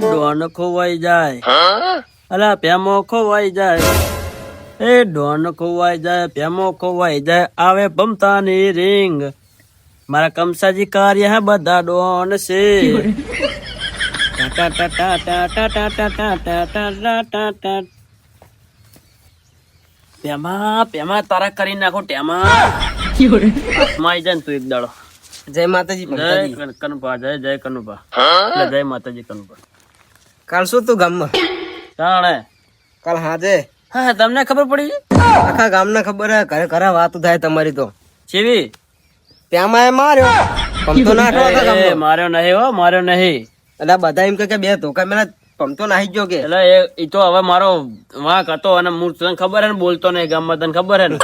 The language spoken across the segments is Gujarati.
ડોન ખોવાઈ જાય અલા પેમો ખોવાઈ જાય એ ડોન ખોવાઈ જાય પેમો ખોવાઈ જાય આવે ભમતાની રીંગ મારા કમસાજી કાર્ય હે બધા ડોન છે પેમા પેમા તારા કરી નાખો ટેમા માઈ જાય તું એક દાડો જય માતાજી જય કનુપા જય જય કનુપા જય માતાજી કનુપા કાલ શું તું ગામમાં? તાણે? કાલ હાજે. હા તમને ખબર પડી? આખા ગામને ખબર હે ઘરે ઘરે વાત થાય તમારી તો. ચેવી ત્યાં માં માર્યો. પમતો ના એ, માર્યો નહીં હો માર્યો નહીં. એટલે બધા એમ કહે કે બે ધોકા મેલા પમતો નાહી ગયો કે. એટલે એ ઈ તો હવે મારો વાંક હતો અને હું તને ખબર હે ને બોલતો નહીં ગામમાં તને ખબર હે ને?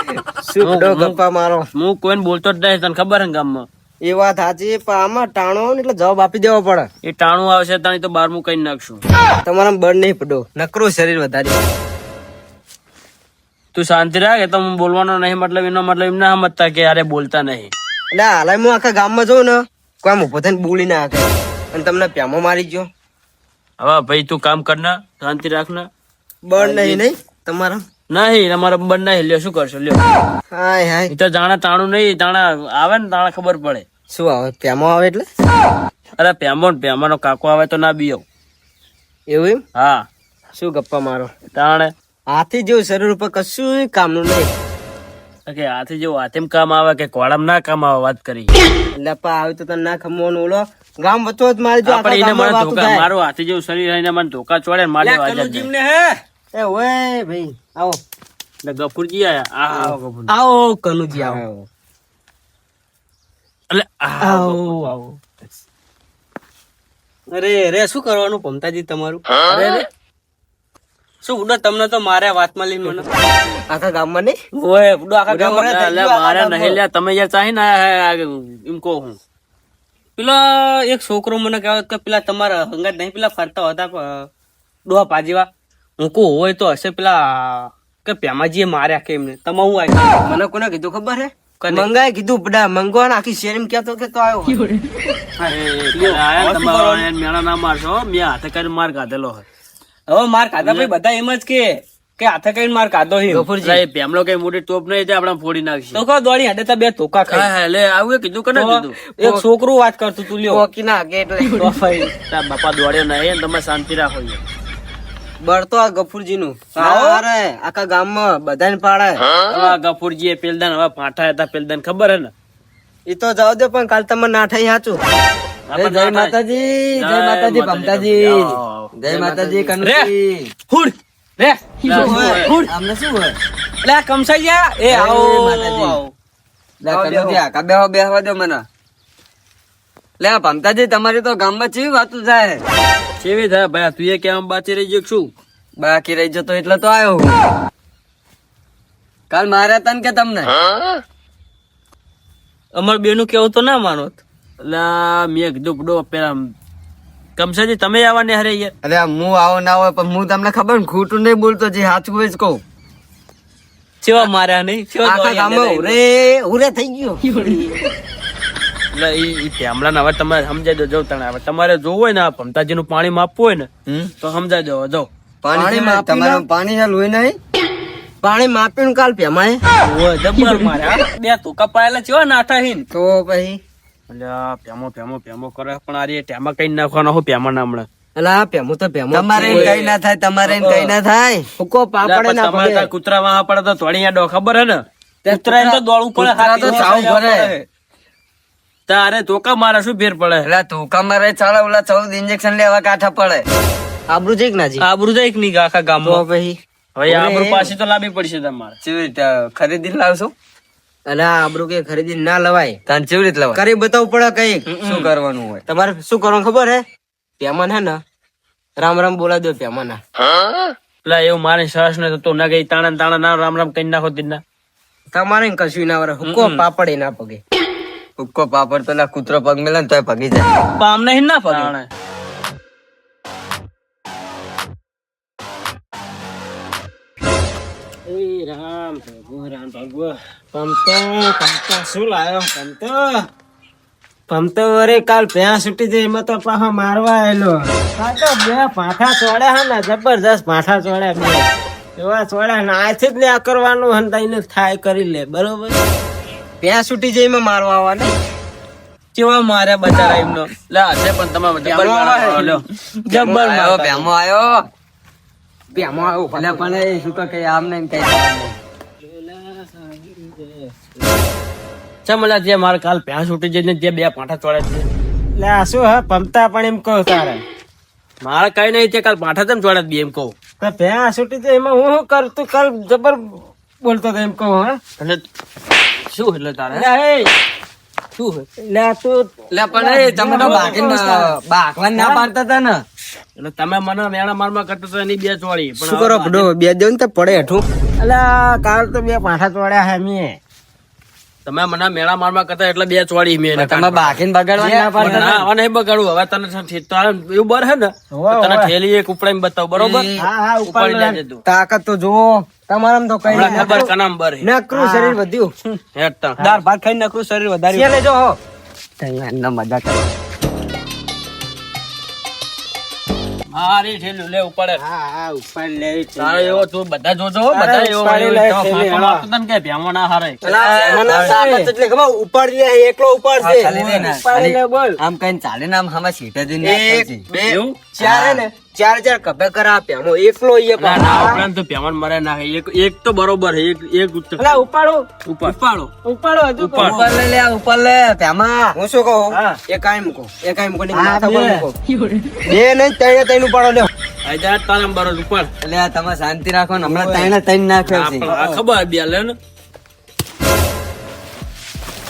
શું બધો ગપ્પા મારો. હું કોઈને બોલતો જ નહીં તને ખબર હે ને ગામમાં? એ વાત સાચી પણ આમાં ટાણો ને એટલે જવાબ આપી દેવો પડે. એ ટાણું આવશે તાણી તો બારમું કઈ નાખશું. તમારા બળ નહીં પડો નકરું શરીર વધારે. તું શાંતિ રાખ એ તો હું બોલવાનો નહીં મતલબ એનો મતલબ એમ ના સમજતા કે યાર બોલતા નહીં. એટલે હાલ હું આખા ગામમાં જઉં ને કોઈ ઊભો થઈને બોલી ના આખે અને તમને પ્યામો મારી ગયો. હવે ભાઈ તું કામ કરના શાંતિ રાખના બળ નહીં નહીં. તમારા નહીં અમારે બંધ નહીં. લ્યો શું કરશો? લ્યો. હાય હાય. એ તો જાણે તાણું નહીં તાણા આવે ને તાણા ખબર પડે. શું આવે? પેમો આવે એટલે? અરે પેમો ને પેમાનો કાકો આવે તો ના બીયો. એવું એમ? હા. શું ગપ્પા મારો? તાણે. હાથી જેવું શરીર ઉપર કશું કામનું નહીં. કે હાથી જેવું હાથેમ કામ આવે કે કોળામ ના કામ આવે વાત કરી એટલે પા આવે તો તને ના ખમવાનું. ઓલો ગામ વચ્ચો જ મારી જો આપણે એને મને ધોકા. મારું હાથી જેવું શરીર એને મને ધોકા ચોડે મારી મારે વાજા જ નહીં. એ ઓય ભાઈ આવો. ને ગફુરજી આયા. આવો ગફુર આવો કનુજી આવો. એટલે આવો આવો. અરે રે શું કરવાનું પમતાજી તમારું? અરે રે શું ઉડો તમને તો મારે વાતમાં લઈને મને. આખા ગામમાં નહીં? ઓય ઉડો આખા ગામમાં. મારે નહીં લ્યા તમે યાર ચાહી ના એમ કહું હું. પેલા એક છોકરો મને કહેવાય કે પેલા તમારા હંગાત નહીં પેલા ફરતા હતા ડોહા પાજીવા. હું કહું હોય તો હશે પેલા કે પેમાજીએ માર્યા કે એમને. તમે હું આવી મને કોને કીધું ખબર હે? મંગાય કીધું બધા મંગવાન આખી શેર એમ કેતો કે તો આવ્યો. અરે, પેલા ને મારશો મેં હાથે કરીને માર કાઢેલો હોય. હવે માર કાઢા ભાઈ બધા એમ જ કે કે હાથે કઈ માર કાઢો હે ગફુરજી. એ પેમલો કઈ મોટી ટોપ નહીં તે આપણે ફોડી નાખશે. તો કહો દોડી હાડે તો બે ધોકા હા, હા, લે આવું કીધું કને કીધું? એક છોકરું વાત કરતું તું લ્યો. ઓકી ના આગે એટલે. તો ભાઈ તાર બાપા દોડ્યો નહીં તમે શાંતિ રાખો યાર. બળતો આ ગફુરજી નું અરે આખા ગામમાં બધાને પાડે. આ ગફુરજી એ પેલદાન હવે ફાંટા હતા પેલદાન ખબર હે ને? એ તો જાવ દે પણ કાલ તમે ના થઈ સાચું જય માતાજી જય માતાજી માતાજી, મમતાજી આવો, આવો. જય માતાજી. કનુજી. હુડ રે. હુડ અમને શું હોય? એટલે આ કમસાઈ ગયા? એ આવો માતાજી. આવો. લે કનુજી આકા બેહો બેહવા દો મને. લે ભમતાજી તમારી તો ગામમાં ચી વાતું થાય. કેવી થાય? ભાઈ તું એ કેમ બાચી રહી ગયો બાકી રહી જતો એટલે તો આવ્યો કાલ માર્યા તન કે તમને? અમાર બેનું કેવું તો ના માનો એટલે મેં કીધું બડો પેલા કમસાજી તમે આવવાને હરે યાર અરે હું આવો ના હોય પણ હું તમને ખબર ને ખોટું નહીં બોલતો જે સાચું જ કહું. ચેવા માર્યા નહીં આખા ગામમાં ઉરે ઉરે થઈ ગયો. એટલે એ ઈ હવે તમે સમજાઈ દો તને હવે તમારે જોવું હોય ને આ ભમતાજી નું પાણી માપવું હોય ને તો સમજાઈ દો જો. પાણી તમારે પાણી ના લોહી નહીં. પાણી માપ્યું કાલ પેમાય ઓ જબ્બર મારે બે તો કપાયેલા છે નાઠા હીન તો પછી? એટલે પેમો પેમો પેમો કરે પણ આ ટેમા કઈ નાખવાનો હો પેમા ના હમણાં. અલા આ પેમો તો પેમો તમારે કઈ ના થાય તમારે કઈ ના થાય. હુકો પાપડે ના તમારે કૂતરા વાહ પડે તો થોડી ડો ખબર હે ને? કૂતરા તો દોડવું પડે તો ચાવ ભરે. તારે ધોકા મારે શું ફેર પડે? એટલે ધોકા મારે ચાલે ઓલા ચૌદ ઇન્જેક્શન લેવા કાઠા પડે. આબરૂ જઈક ના જી આબરૂ જાય કે નહીં આખા તો ગામમાં પછી હવે આબરૂ પાછી તો લાવવી પડશે તમારે. ચેવી રીતે ખરીદી લાવશો? અલા આબરૂ કે ખરીદી ના લવાય. તાન ચેવી રીતે લવાય? કરી બતાવવું પડે કઈ શું કરવાનું હોય? તમારે શું કરવાનું ખબર હે? પેમાન હે ને રામ રામ બોલા દો પેમન એટલે એવું મારે સરસ ને તો ના ગઈ તાણા ને તાણા ના રામ રામ કઈ નાખો ના. તમારે કશું ના વરે. હુકો પાપડ એ ના પગે. હુકો પાપડ પેલા કૂતરો પગ મેલે ને તોય પગી જાય. પામ નહીં ના પગ રામ રામ પ્રભુ પમતો પમતો શું લાયો? પમતો પમતો અરે કાલ પ્યા છૂટી જાય એમાં તો પાછો મારવા આવેલો આ બે પાઠા ચોડ્યા હે ને જબરજસ્ત પાઠા ચોડ્યા બે. એવા ચોડ્યા ને આથી જ ને આ કરવાનું હન તઈને થાય કરી લે બરોબર? પ્યા છૂટી જાય એમાં મારવા આવવાને. કેવા માર્યા બચારા એમનો? લે આજે પણ તમે જબ્બર મારો જબ્બર મારો ભેમો આવ્યો. ભેમો આવ્યો ભલે પણ એ શું તો કઈ આમ નહીં કઈ ચમલા જે મારે કાલ પ્યા છૂટી જઈને જે બે પાઠા ચોડે છે. લે શું હે? પમતા પણ એમ કહું તારે. મારે કઈ નહીં તે કાલ પાઠા તેમ ચોડે બે એમ કહું. તો પ્યા છૂટી જાય એમાં હું શું કરું? તું કાલ જબર બોલતો તો એમ કહું હા? એટલે શું એટલે તારે? શું લે તું લે પણ એ તમે તો બાકી બાકવાન ના પાડતા હતા ને. એટલે તમે મને મેણા મારમાં કરતો તો એની બે ચોળી પણ શું કરો પડો બે દેવ ને તો પડે હેઠું. એટલે કાલ તો બે પાઠા ચોળ્યા હે મેં તમે મને મેળા મારમાં કરતા એટલે બે ચોળી મેં તમે બાકી બગાડવા ના પાડતા ના, હવે નહીં બગાડું હવે તને ને એવું બર હે ને? તને થેલી એક ઉપડાઈને બતાવ બરોબર? હા હા ઉપર ઉપાડી લેજે તું. તાકાત તો જુઓ. તમારામ તો કઈ ખબર કનામ બર નકરું શરીર વધ્યું. હેઠ દાર ભાત ખાઈ નકરું શરીર વધારી ચાલે જો હો. ના મજા કરે. મારી થેલી લે ઉપાડે. હા હા ઉપર લે તારે એવો તું બધા જોજો હો, બધા એવો ઉપાડી લે એવો થેલી, ફાંફા હા. મારતો તને કે ભેમો ના હારે? એટલે ખબર ઉપાડી લે એકલો ઉપાડશે. છે લે બોલ. આમ કઈ ચાલે ને આમ હામાં સીટા જઈને એવું? ચાર ને ચાર ચાર કભે કરા આપ્યા હું એકલો એ ના, ના, ઉપરાંત તો ભેમો મરે ના એક એક તો બરોબર હે એક એક ઉત્તર અલા ઉપાડો. ઉપર ઉપાડો. ઉપાડો હજુ ઉપર. ઉપર લે લે ઉપર લે પેમા હું શું કહું? એ કાઈ મૂકો એ કાઈ મૂકો ની માથા પર મૂકો. બે નહીં તૈણે તૈણ ઉપાડો લે આજા તારમ બરો ઉપર એટલે તમે શાંતિ રાખો ને હમણાં તૈણે તૈણ નાખ્યો છે. ખબર બે લે ને.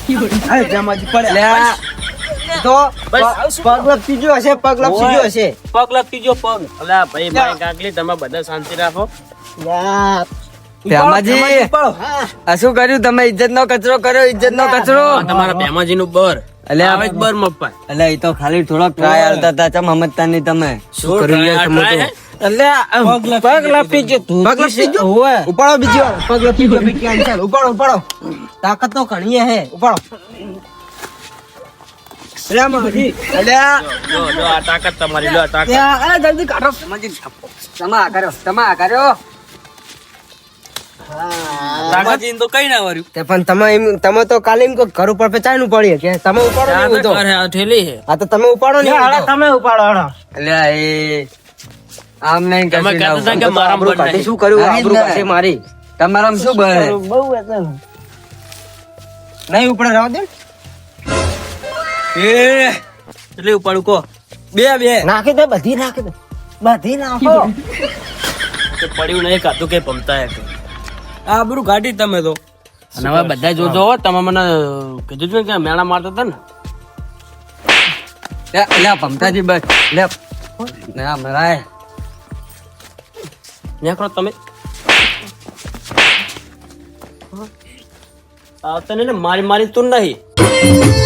એટલે આ તો. પગ લપસી ગયો હશે પગ લપસી ગયો હશે. પગ ગયો પગ. અલા ભાઈ મારી કાકલી તમે બધા શાંતિ રાખો. ભેમાજી આ શું કર્યું? તમે ઇજ્જત નો કચરો કર્યો ઇજ્જત નો કચરો. તમારા ભેમાજી નું બર એટલે આ- આવે જ બર મપ્પા એટલે એ તો ખાલી થોડોક ટ્રાય હાલતા હતા ચમ સમજતા નહીં તમે? શું કર્યું આ પગ લપી ગયો પગ લપસી ગયો? હોવે. ઉપાડો બીજો પગ લપસી ગયો બીજી ઉપાડો ઉપાડો. તાકાત તો ઘણી હે ઉપાડો. એટલે આમાં હજી- જો જો આ તાકાત તમારી લો તાકાત. અરે જલ્દી કાઢો. સમાજી તમે કર્યો તમે કર્યો તાકાત. તો કઈ ના વર્યું. તે પણ તમે એમ તમે તો કાલે એમ ઘર ઉપર પચાઈ પડી કે? તમે ઉપાડો નહીં. આ ઠેલી હે. તો તમે ઉપાડો નહીં હાલો તમે ઉપાડો હાલો. એટલે એ આમ નહીં તમે કહેતા કે નહીં. શું કર્યું? આબરૂ મારી. તમારામાં શું બહુ એટલે નહીં ઉપડે રાવ દે. એ એટલે ઉપાડું કો બે બે. નાખી દે બધી નાખી દે. બધી નાખો. કે પડ્યું નહીં કાતું કે પમતા હે આ બધું કાઢી તમે તો. અને હવે બધા જોજો હો, તમે મને કીધું છે ને કે મેણા મારતા હતા ને? લે પમતાજી ભમતાજી બસ. લે. ના મરાય. નેકરો તમે. આવતા તને ને મારી મારી તું નહીં.